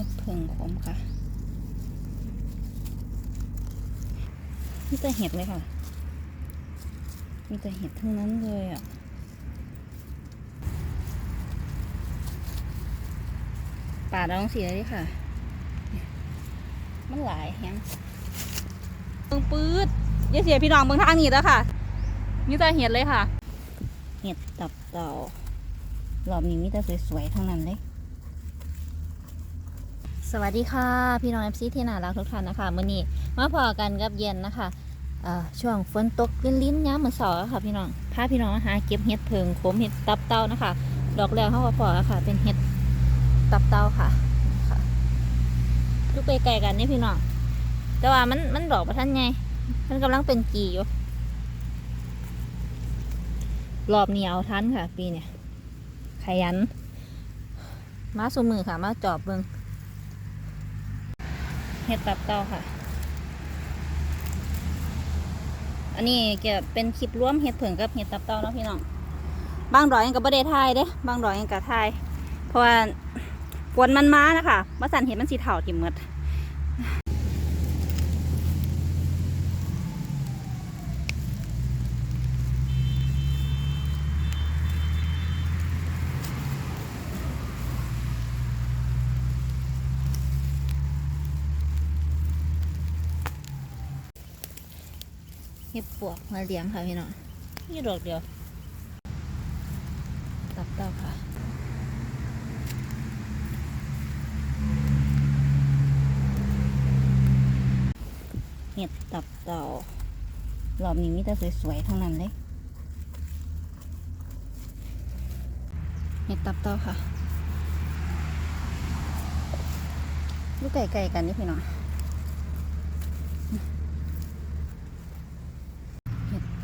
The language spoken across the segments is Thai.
ห็ดเพิ่งขมค่ะมีแต่เห็ดเลยค่ะ มีแต่เห็ดทั้งนั้นเลยอะป่าดองเสีอะไรดิค่ะ มันหลายแฮงเบิ่งปื๊ดย่าเสียพี่น้องเบิ่งทางนี้แล้วค่ะ มีแต่เห็ดเลยค่ะ เห็ดตับเต่ารอบนี้มีแต่สวยๆทั้งนั้นเลย สวัสดีค่ะ พี่น้องเอฟซีที่น่ารักทุกท่านนะคะมื่อนี้มาพอกันกับเย็นนะคะช่วงฝนตกลิ้นลิ้นย้ำเหมือนสอค่ะพี่น้องพาพี่น้องหาเก็บเห็ดเพิงโขมเห็ดตับเต่านะคะ ดอกแรกเขาก็พอค่ะ เป็นเห็ดตับเต่าค่ะลูกไปไกลๆกันนี่พี่น้องแต่ว่ามันมันดอกประทันไงมันกำลังเป็นกีอยู่รอบนี้เอาทันค่ะ ปีเนี่ยขยัน มาสมือค่ะ มาจอบเบิง เห็ดตับเต่าค่ะ อันนี้จะเป็นคลิปร่วมเห็ดเผิงกับเห็ดตับเต่าเนาะพี่น้อง บางดอยยังกับประเดทายเด้ บางดอยยังกับทาย เพราะว่าฝนมันมานะคะมาสั่นเห็ดมันสีเทาทิมหมด เห็ดปวกมาเลี้ยงค่ะพี่น้องนี่ดอกเดียว ตับเต่าค่ะเห็ดตับเต่ารอบนี้มีแต่สวยๆทั้งนั้นเลยเห็ดตับเต่าค่ะลูกไก่ไก่กันนี่พี่น้อง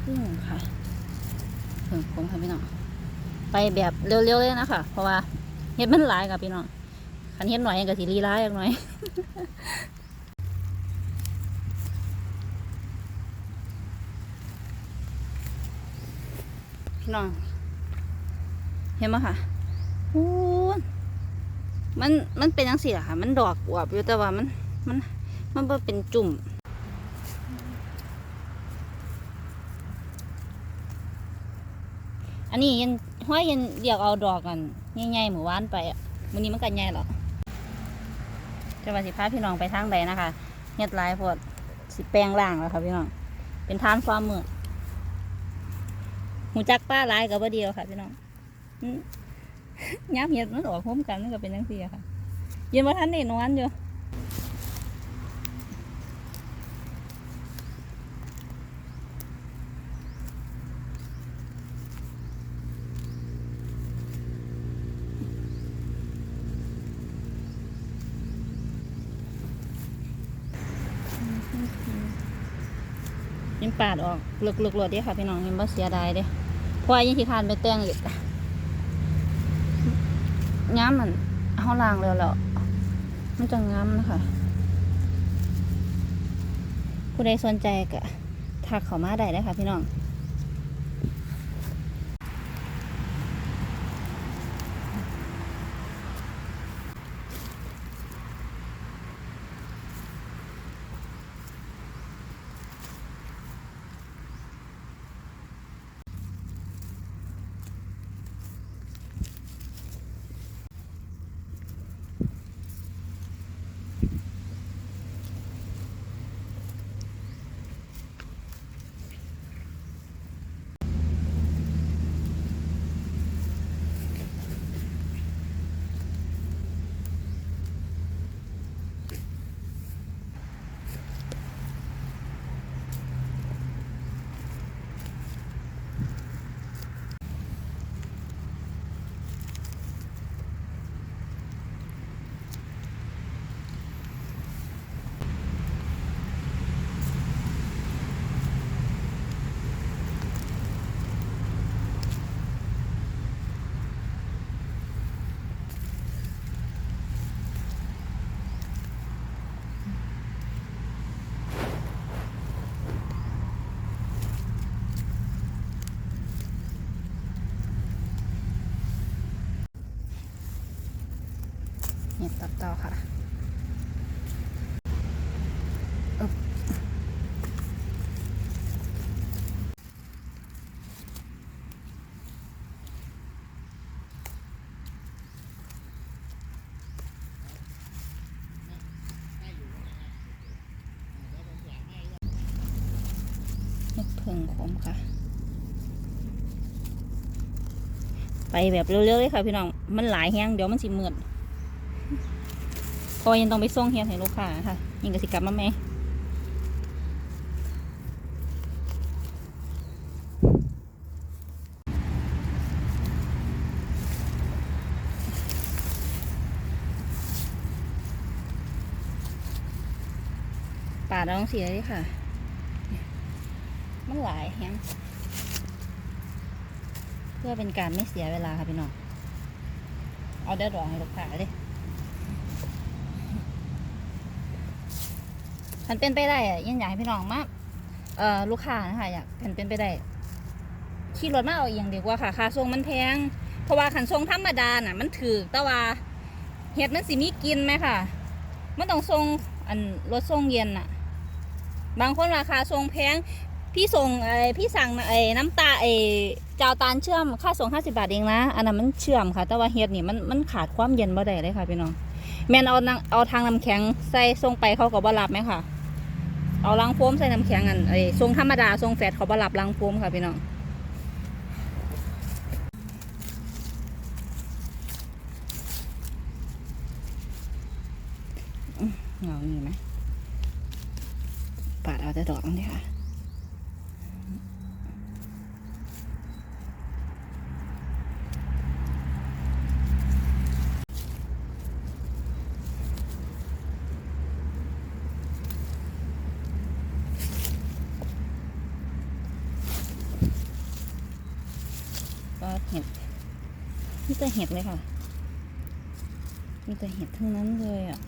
รึ่งค่ะเพิ่งผมค่ะพี่น้อง ไปแบบเร็วๆเลยนะคะ เพราะว่าเห็ดมันหลายกับพี่น้องคันเห็ดหน่อยก็สิรีร้ายอย่างหน่อยพี่น้อง เห็นไหมคะโอ้มัน มันเป็นยังสี่อะค่ะ มันดอกอวบอยู่แต่ว่ามัน มัน มันเป็นจุ่ม อันนี้ยังห้อยยังเรียกเอาดอกกันใหญ่ๆหมู่วานไปอะมื้อนี้มันก็ใหญ่หรอกจะว่าสิพาพี่น้องไปทางใดนะคะเฮ็ดลายโพดสิแปลงร่างแล้วค่ะพี่น้อง เป็นทานความมือหูจักป้าลายกับบ่เดียวค่ะพี่น้องยับเห็ดมันออกพร้มกันมันก็เป็นจังซี่อะค่ะยืนว่าท่านได้นอนอยู่ ยังปาดออกเลือกๆๆเด้ค่ะพี่น้องยังบ่เสียดายเด้พราะว่ายังที่ทานไปแต่งอีกงามมันเขาล้างแล้วแล้วมันจะงามนะคะผู้ใดสนใจก็ทักเขามาได้เลยค่ะพี่น้อง ต่อค่ะเพิ่งคมค่ะ ไปแบบเร็วๆเลยค่ะพี่น้อง มันหลายแห้งเดี๋ยวมันสิเมือน เพอยังต้องไปส่งเฮียนให้ลูกค้าค่ะยังกสิกลับมาไหมปาดอาต้องสีเลยค่ะ มันหลายแห้งเพื่อเป็นการไม่เสียเวลาค่ะพี่น้อง เอาเดี๋ยวดองให้ลูกค้าเลย มันเป็นไปได้อะยังอยากให้พี่น้องมาเอ่อลูกค้านะคะอยากเป็นเป็นไปได้ขี่รถมาเอาเองดีกว่าค่ะค่าส่งมันแพง เพราะว่าขันส่งธรรมดาน่ะ มันถือแต่ว่าเห็ดมันสิมีกินไหมค่ะ มันต้องส่งอันรถส่งเย็นน่ะ บางคนราคาส่งแพงพี่ส่งไอ้พี่สั่งไอ้น้ำตาไอ้จาวตาลเชื่อมค่าส่งห้าสิบาทเองนะ อันนั้นมันเชื่อมค่ะ แต่ว่าเฮ็ดนี่มันมันขาดความเย็นบ่ได้เลยค่ะพี่น้อง แม่นเอาเอาทางน้ำแข็งใส่ส่งไปเขาก็บ่รับไหมค่ะ เอาลังโฟมใส่น้ำแข็งอันไอ้ทรงธรรมดาทรงแฟดเขาบรับลังโฟมค่ะพี่น้องเงานี่ไหมปาดเอาแต่ดอกนี่ค่ะ ก็เห็ดมีแต่เห็ดเลยค่ะ มีแต่เห็ดทั้งนั้นเลยอะ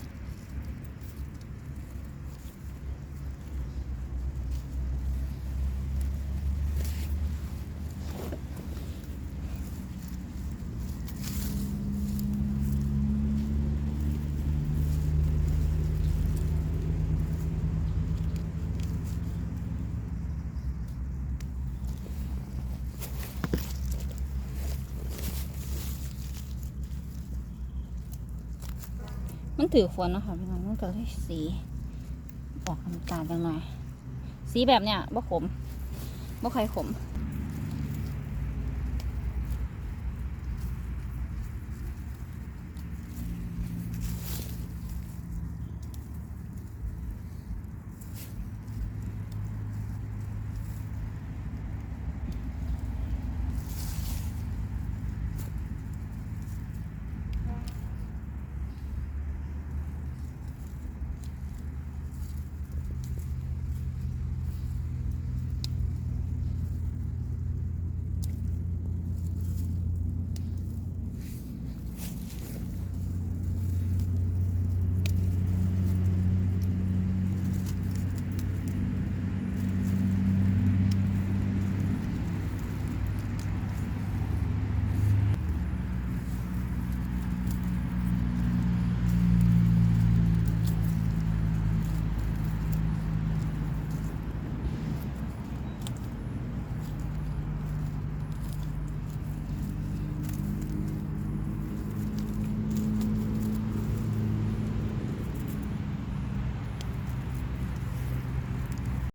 มันถือฝนนะคะพี่น้องมันก็เลยสีออกน้ำตาลจังหน่อย สีแบบเนี้ยบ่ขมบ่ใครขม